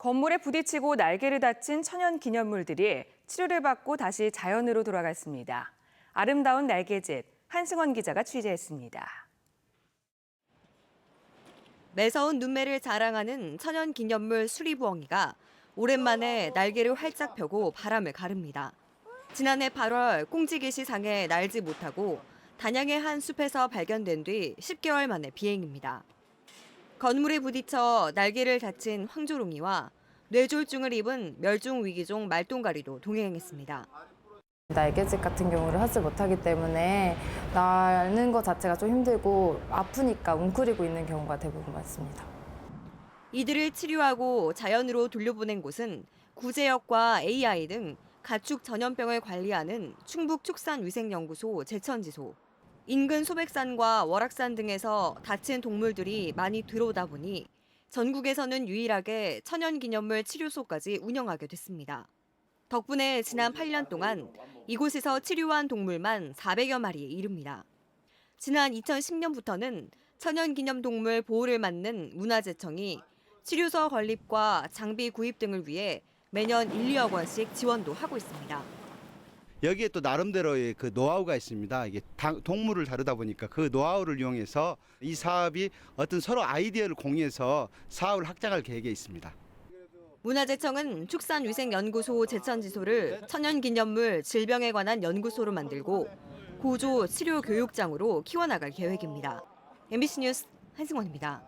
건물에 부딪히고 날개를 다친 천연 기념물들이 치료를 받고 다시 자연으로 돌아갔습니다. 아름다운 날개짓 한승원 기자가 취재했습니다. 매서운 눈매를 자랑하는 천연 기념물 수리부엉이가 오랜만에 날개를 활짝 펴고 바람을 가릅니다. 지난해 8월 꽁지개시상에 날지 못하고 단양의 한 숲에서 발견된 뒤 10개월 만에 비행입니다. 건물에 부딪혀 날개를 다친 황조롱이와 뇌졸중을 입은 멸종 위기종 말똥가리도 동행했습니다. 날개짓 같은 경우를 하지 못하기 때문에 나는 것 자체가 좀 힘들고 아프니까 웅크리고 있는 경우가 대부분 많습니다. 이들을 치료하고 자연으로 돌려보낸 곳은 구제역과 AI 등 가축 전염병을 관리하는 충북축산위생연구소 제천지소. 인근 소백산과 월악산 등에서 다친 동물들이 많이 들어오다 보니 전국에서는 유일하게 천연기념물 치료소까지 운영하게 됐습니다. 덕분에 지난 8년 동안 이곳에서 치료한 동물만 400여 마리에 이릅니다. 지난 2010년부터는 천연기념동물 보호를 맡는 문화재청이 치료서 건립과 장비 구입 등을 위해 매년 1, 2억 원씩 지원도 하고 있습니다. 여기에 또 나름대로의 그 노하우가 있습니다. 이게 당- 동물을 다루다 보니까 그 노하우를 이용해서 이 사업이 어떤 서로 아이디어를 공유해서 사업을 확장할 계획에 있습니다. 문화재청은 축산위생연구소 제천지소를 천연기념물 질병에 관한 연구소로 만들고 구조 치료 교육장으로 키워나갈 계획입니다. MBC 뉴스 한승원입니다.